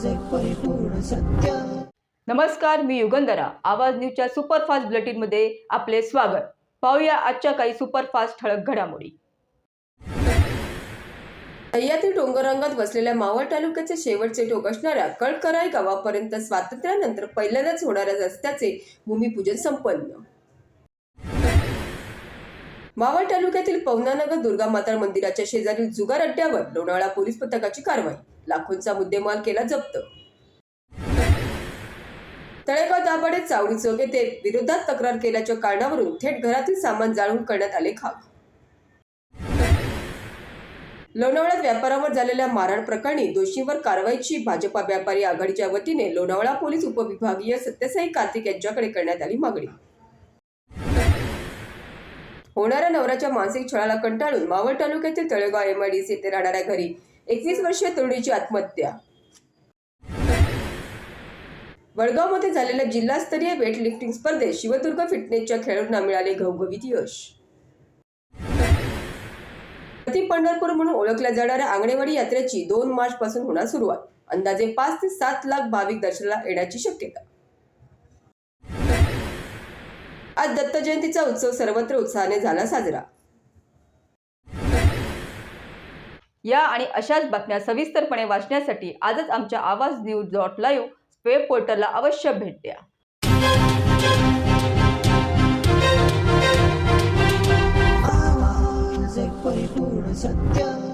आवाज एक परिपूर्ण सत्य. नमस्कार मी युगंधरा. आवाज न्यूजच्या सुपरफास्ट बुलेटिनमध्ये आपले स्वागत. पाहूया आजच्या काही सुपरफास्ट ठळक घडामोडी. सह्याद्री डोंगररांगात वसलेल्या मावळ तालुक्याचे शेवटचे टोक असणाऱ्या कळकराई गावापर्यंत स्वातंत्र्यानंतर पहिल्यांदाच होणाऱ्या रस्त्याचे भूमिपूजन संपन्न. मावळ तालुक्यातील पवनानगर दुर्गा माता मंदिराच्या शेजारील जुगार अड्ड्यावर लोणावळा पोलीस पथकाची कारवाई. लाखोंचा मुद्देमाल केला जप्त. तळेगाव दाभाडे चावडी चौक येथे विरोधात तक्रार केल्याच्या कारणावरून थेट घरातील सामान जाळून करण्यात आले खाक. लोणावळ्यात व्यापारावर झालेल्या मारहाण प्रकरणी दोषींवर कारवाईची भाजपा व्यापारी आघाडीच्या वतीने लोणावळा पोलीस उपविभागीय सत्यसाई कार्तिक यांच्याकडे करण्यात आली मागणी. होणाऱ्या नवऱ्याच्या मानसिक छळाला कंटाळून मावळ तालुक्यातील तळेगाव एमआयडीसी येथे राहणाऱ्या घरी एकवीस वर्षीय तरुणीची आत्महत्या. वडगावमध्ये झालेल्या जिल्हास्तरीय वेटलिफ्टिंग स्पर्धेत शिवदुर्ग फिटनेसच्या खेळाडूंना मिळाले घवघवीत यश. प्रति पंढरपूर म्हणून ओळखल्या जाणाऱ्या आंगणेवाडी यात्रेची दोन मार्च पासून होणार सुरुवात. अंदाजे पाच ते सात लाख भाविक दर्शनाला येण्याची शक्यता. आज दत्त जयंतीचा उत्सव सर्वत्र उत्साहाने झाला साजरा. या आणि अशाच बातम्या सविस्तरपणे वाचण्यासाठी आजच आमच्या आवाज न्यूज डॉट लाईव्ह वेब पोर्टलला अवश्य भेट द्या. परिपूर्ण सत्य.